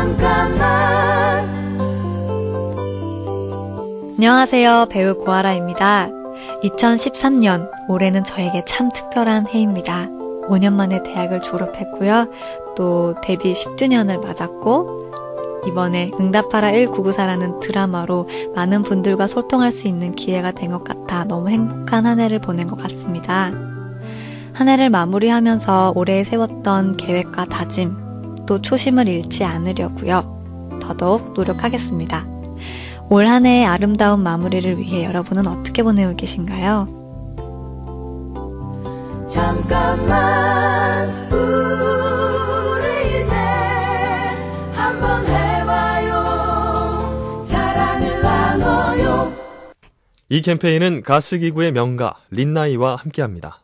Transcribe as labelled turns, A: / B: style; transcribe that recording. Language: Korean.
A: 잠깐만
B: 안녕하세요. 배우 고아라입니다. 2013년, 올해는 저에게 참 특별한 해입니다. 5년 만에 대학을 졸업했고요. 또 데뷔 10주년을 맞았고, 이번에 응답하라 1994라는 드라마로 많은 분들과 소통할 수 있는 기회가 된 것 같아 너무 행복한 한 해를 보낸 것 같습니다. 한 해를 마무리하면서 올해 세웠던 계획과 다짐, 또 초심을 잃지 않으려고요. 더더욱 노력하겠습니다. 올 한 해의 아름다운 마무리를 위해 여러분은 어떻게 보내고 계신가요?
A: 잠깐만 우리 이제 한번 해봐요 사랑을 나눠요
C: 이 캠페인은 가스기구의 명가 린나이와 함께합니다.